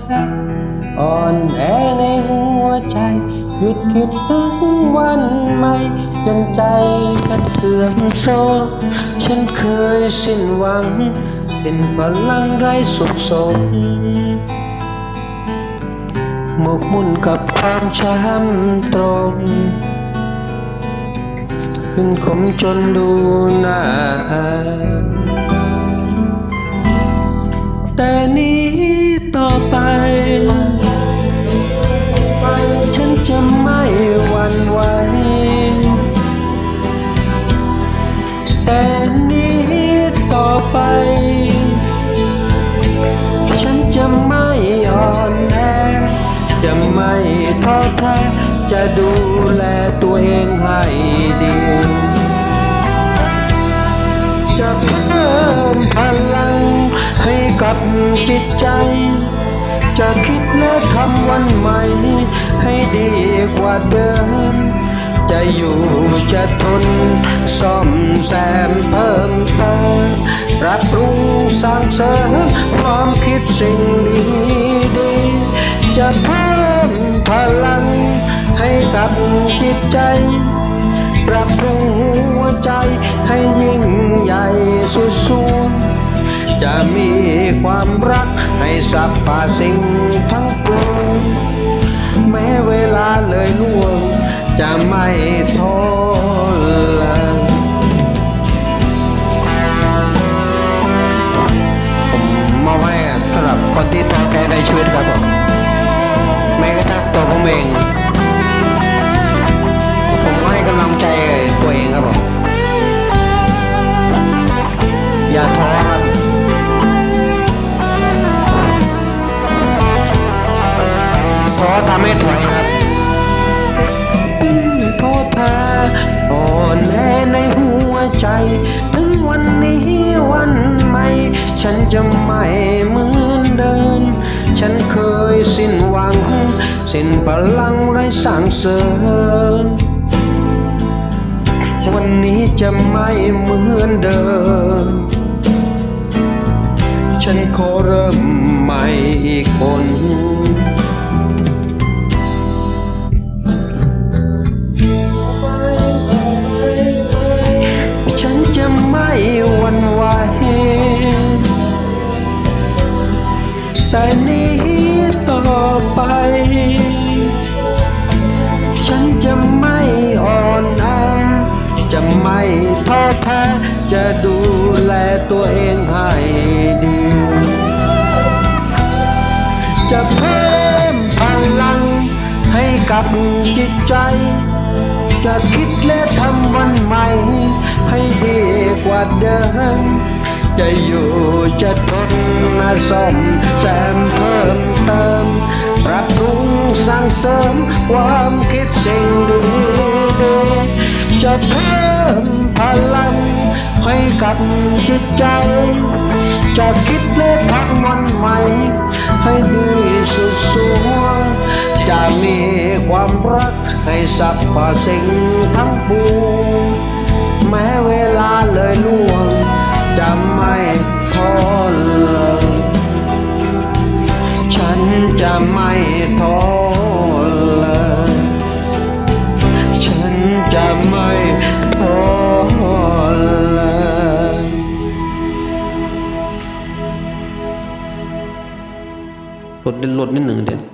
แท้อ่อนแอในหัวใจ หยุดคิดถึงวันใหม่จนใจกันเสื่อมโทรมฉันเคยสิ้นหวัง เป็นพลังไร้สุขสมหมกมุ่นกับความช้ำตรงขึ้นขมจนดูหน้าแต่นี้ ต่อไป ฉันจะไม่หวั่นไหวแต่นี้ต่อไป ฉันจะไม่อ่อนแอจะไม่ท้อแท้จะดูแลตัวเองให้ดีจะเพิ่มพลังให้กับจิตใจ จะคิดและทำวันใหม่ ให้ดีกว่าเดิม จะอยู่จะทนซ่อมแซมเพิ่มเติมปรับปรุงสร้างเสริมความคิดสิ่งดีดีจะเพิ่มพลังให้กับจิตใจ ปรับปรุงหัวใจให้ยิ่งใหญ่สุดสูงจะมีความรัก ให้สัพพะสิ่งทั้งปวงแม้เวลาเลยล่วง จะไม่ท้อเลยผมมอบให้สำหรับคนที่ท้อแท้ในชีวิตครับผมแม้กระทั่งตัวผมเอง ผมให้กำลังใจตัวเองครับผม ท้อทำให้ถอยครับท้อแท้อ่อนแอในหัวใจ ถึงวันนี้วันใหม่ ฉันจะไม่เหมือนเดิม ฉันเคยสิ้นหวัง สิ้นพลังไร้สร้างเสริมวันนี้จะไม่เหมือนเดิม ฉันขอเริ่มใหม่อีกคน ไป ฉันจะไม่อ่อนแอจะไม่ท้อแท้ จะดูแลตัวเองให้ดี จะเพิ่มพลังให้กับจิตใจ จะคิดและทำวันใหม่ ให้ดีกว่าเดิมจะอยู่จะทนนะซ่อมแซมเพิ่มเติม ปรับปรุงสร้างเสริมความคิดสิ่งดีดีๆจะเพิ่มพลังให้กับจิตใจ จะคิดและทำวันใหม่ ให้ดีสุดสวงจะมีความรักให้สัพพะสิ่งทั้งปวง จะไม่ท้อเลยฉันจะไม่ท้อเลยลดลดนิดหนึ่งเด็ด